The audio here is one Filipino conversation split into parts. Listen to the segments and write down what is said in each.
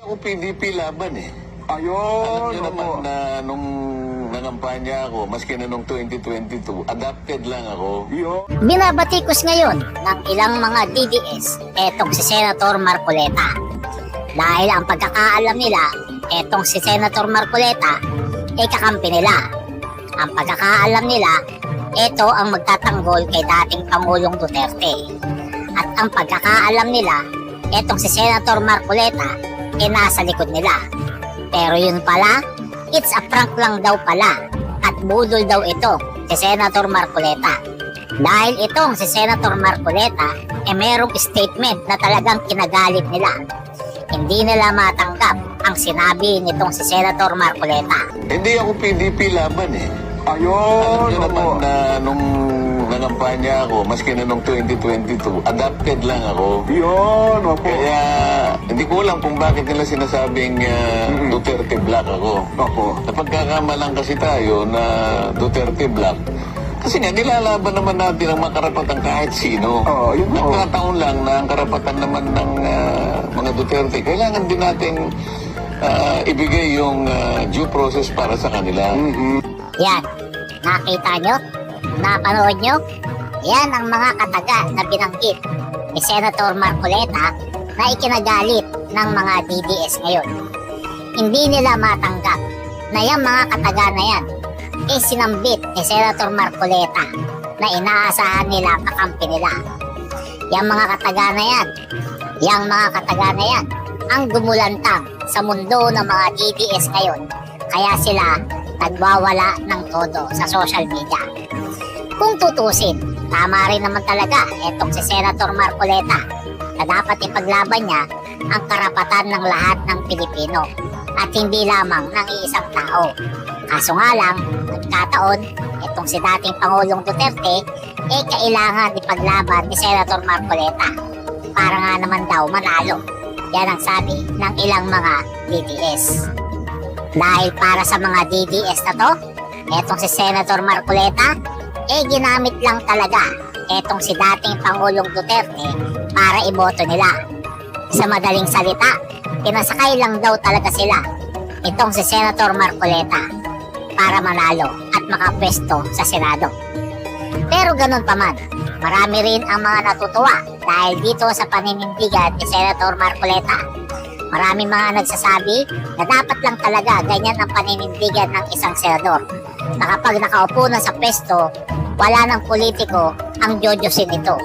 Ako PDP laban eh. Alam Ayun, niyo naman opo. na nung nangampanya ako, maski na nung 2022, adapted lang ako. Yun. Binabatikos ngayon ng ilang mga DDS etong si Senator Marcoleta. Dahil ang pagkakaalam nila, etong si Senator Marcoleta ay kakampi nila. Ang pagkakaalam nila, ito ang magtatanggol kay dating Pangulong Duterte. At ang pagkakaalam nila, etong si Senator Marcoleta ay nasa likod nila. Pero yun pala, it's a prank lang daw pala at budol daw ito si Senator Marcoleta. Dahil itong si Senator Marcoleta ay merong statement na talagang kinagalit nila. Hindi nila matanggap ang sinabi nitong si Senator Marcoleta. Hindi ako PDP laban eh. Alam Ayun, niyo naman na nung nangampanya ako, maski na nung 2022, adapted lang ako. Yun, opo. Kaya hindi ko alam kung bakit nila sinasabing uh, Mhm. Duterte Black ako. Opo. Napagkakamalang kasi tayo na Duterte Black. Kasi nga, nilalaban naman natin ang mga karapatan kahit sino. Oo, yun po. Nagkataon lang na ang karapatan naman ng ah, mga Duterte, kailangan din natin ah, ibigay yung ah, due process para sa kanila. Mhm. Yan, nakita nyo? Napanood nyo? Yan ang mga kataga na binanggit ni Senator Marcoleta na ikinagalit ng mga DDS ngayon. Hindi nila matanggap na yung mga kataga na yan ay sinambit ni Senator Marcoleta na inaasahan nila kakampi nila. Yung mga kataga na yan, yung mga kataga na yan, ang gumulantang sa mundo ng mga DDS ngayon. Kaya sila nagwawala ng todo sa social media. Kung tutusin, tama rin naman talaga etong si Senator Marcoleta na dapat ipaglaban niya ang karapatan ng lahat ng Pilipino at hindi lamang ng iisang tao. Kaso nga lang, nagkataon, etong si dating Pangulong Duterte, eh kailangan ipaglaban ni Senator Marcoleta para nga naman daw manalo. Yan ang sabi ng ilang mga DDS. Dahil para sa mga DDS na to, etong si Senator Marcoleta, eh ginamit lang talaga etong si dating Pangulong Duterte para iboto nila. Sa madaling salita, pinasakay lang daw talaga sila itong si Senator Marcoleta para manalo at makapwesto sa Senado. Pero ganun pa man, marami rin ang mga natutuwa dahil dito sa paninindigan ni Senator Marcoleta. Marami mga nagsasabi na dapat lang talaga ganyan ang paninindigan ng isang senador. Na kapag nakaupo na sa pwesto, wala ng politiko ang jojosin nito.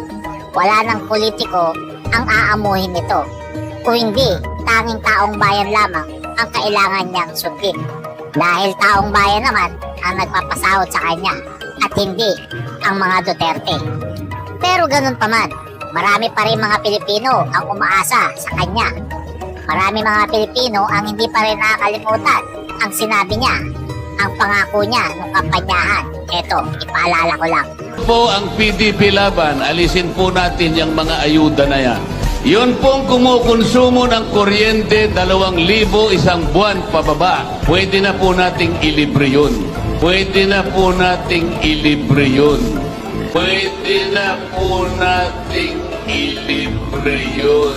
Wala ng politiko ang aamuhin nito. Kung hindi, tanging taong bayan lamang ang kailangan niyang sundin. Dahil taong bayan naman ang nagpapasahod sa kanya at hindi ang mga Duterte. Pero ganun pa man, marami pa rin mga Pilipino ang umaasa sa kanya. Marami mga Pilipino ang hindi pa rin nakakalimutan ang sinabi niya, ang pangako niya nung kampanyahan. Eto, ipaalala ko lang. Po ang PDP laban, alisin po natin yung mga ayuda na yan. Yun pong kumukonsumo ng kuryente, dalawang libo isang buwan pababa. Pwede na po nating ilibre yun. Pwede na po nating ilibre yun. Pwede na po nating ilibre yun.